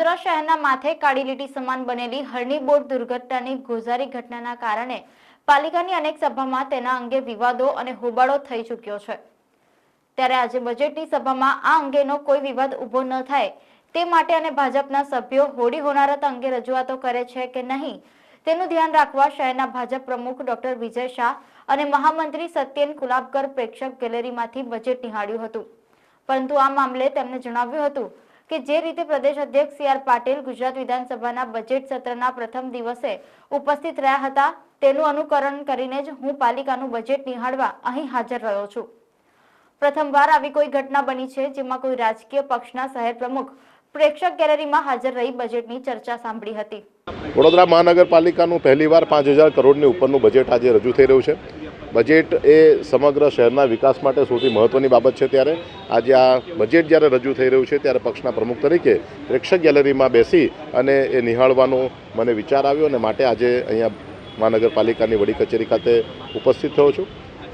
વડોદરા શહેરના માથે કાળી લીટી સમાન બનેલી હરણી બોટ દુર્ઘટનાની ગોઝારી ઘટનાના કારણે પાલિકાની અનેક સભામાં તેના અંગે વિવાદો અને હોબાળો થઈ ચૂક્યો છે. ત્યારે આજે બજેટની સભામાં આ અંગેનો કોઈ વિવાદ ઊભો ન થાય તે માટે અને ભાજપના સભ્યો હોડી હોનારત અંગે રજૂઆતો કરે છે કે નહીં તેનું ધ્યાન રાખવા શહેરના ભાજપ પ્રમુખ ડોક્ટર વિજય શાહ અને મહામંત્રી સત્યેન કુલાબકર પ્રેક્ષક ગેલેરીમાંથી બજેટ નિહાળ્યું હતું. પરંતુ આ મામલે તેમણે જણાવ્યું હતું કે જે રીતે પ્રદેશ અધ્યક્ષ સી આર પાટીલ ગુજરાત વિધાનસભાના બજેટ સત્રના પ્રથમ દિવસે ઉપસ્થિત રહ્યા હતા, તેનું અનુકરણ કરીને જ હું પાલિકાનું બજેટ નિહાળવા અહીં હાજર રહ્યો છું. પ્રથમવાર આવી કોઈ ઘટના બની છે, જેમાં કોઈ રાજકીય પક્ષના શહેર પ્રમુખ પ્રેક્ષક ગેલેરીમાં હાજર રહી બજેટની ચર્ચા સાંભળી હતી. વડોદરા મહાનગરપાલિકાનું પહેલીવાર પાંચ હજાર કરોડની ઉપરનું બજેટ આજે રજૂ થઈ રહ્યું છે. બજેટ એ સમગ્ર શહેરના વિકાસ માટે સૌથી મહત્ત્વની બાબત છે ત્યારે. આજે આ બજેટ જ્યારે રજૂ થઈ રહ્યું છે ત્યારે પક્ષના પ્રમુખ તરીકે પ્રેક્ષક ગેલેરીમાં બેસી અને એ નિહાળવાનો મને વિચાર આવ્યો અને માટે આજે અહીંયા મહાનગરપાલિકાની વડી કચેરી ખાતે ઉપસ્થિત થયો છું.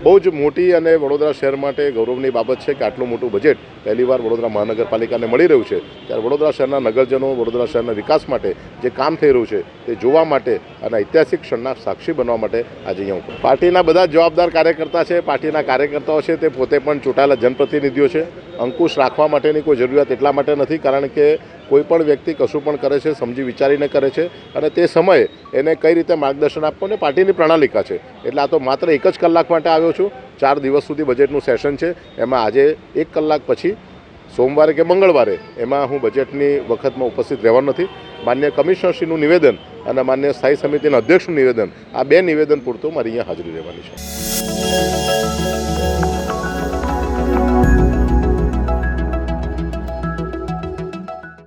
બહુ જ મોટી અને વડોદરા શહેર માટે ગૌરવની બાબત છે કે આટલું મોટું બજેટ પહેલીવાર વડોદરા મહાનગરપાલિકાને મળી રહ્યું છે. ત્યારે વડોદરા શહેરના નગરજનો, વડોદરા શહેરના વિકાસ માટે જે કામ થઈ રહ્યું છે તે જોવા માટે અને ઐતિહાસિક ક્ષણના સાક્ષી બનવા માટે આજે અહીંયા પાર્ટીના બધા જવાબદાર કાર્યકર્તા છે, પાર્ટીના કાર્યકર્તાઓ છે તે પોતે પણ ચૂંટાયેલા જનપ્રતિનિધિઓ છે. અંકુશ રાખવા માટેની કોઈ જરૂરિયાત એટલા માટે નથી, કારણ કે કોઈ પણ વ્યક્તિ કશું પણ કરે છે, સમજી વિચારીને કરે છે અને તે સમયે એને કઈ રીતે માર્ગદર્શન આપવું ને પાર્ટીની પ્રણાલિકા છે. એટલે આ તો માત્ર એક જ કલાક માટે આવ્યો છું. ચાર દિવસ સુધી બજેટનું સેશન છે. એમાં આજે એક કલાક પછી, સોમવારે કે મંગળવારે, એમાં હું બજેટની વખતમાં ઉપસ્થિત રહેવાનો નથી. માન્ય કમિશનરશ્રીનું નિવેદન અને માન્ય સ્થાયી સમિતિના અધ્યક્ષનું નિવેદન, આ બે નિવેદન પૂરતું મારી અહીંયા હાજરી રહેવાની છે.